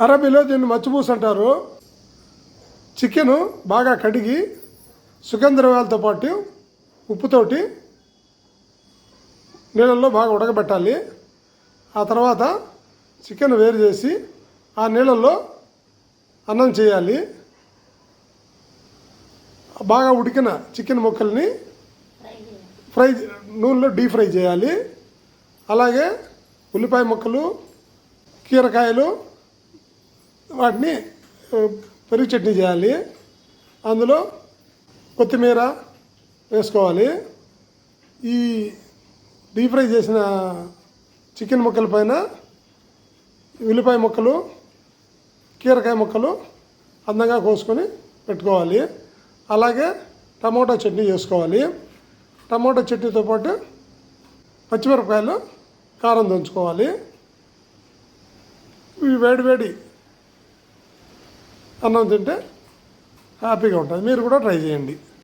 అరబీలో దీన్ని మచ్చిపూస అంటారు. చికెను బాగా కడిగి సుగంధద్రవ్యాలతో పాటు ఉప్పుతోటి నీళ్ళల్లో బాగా ఉడకబెట్టాలి. ఆ తర్వాత చికెన్ వేరు చేసి ఆ నీళ్ళల్లో అన్నం చేయాలి. బాగా ఉడికిన చికెన్ ముక్కల్ని ఫ్రై నూనెలో డీప్ ఫ్రై చేయాలి. అలాగే ఉల్లిపాయ ముక్కలు కీరకాయలు వాటిని పెరుగు చట్నీ చేయాలి. అందులో కొత్తిమీర వేసుకోవాలి. ఈ డీప్ ఫ్రై చేసిన చికెన్ ముక్కల పైన ఉల్లిపాయ ముక్కలు కీరకాయ ముక్కలు అందంగా కోసుకొని పెట్టుకోవాలి. అలాగే టమోటా చట్నీ చేసుకోవాలి. టమోటా చట్నీతో పాటు పచ్చిమిరపకాయలు కారం దంచుకోవాలి. ఈ వేడి వేడి అన్నం తింటే హ్యాపీగా ఉంటుంది. మీరు కూడా ట్రై చేయండి.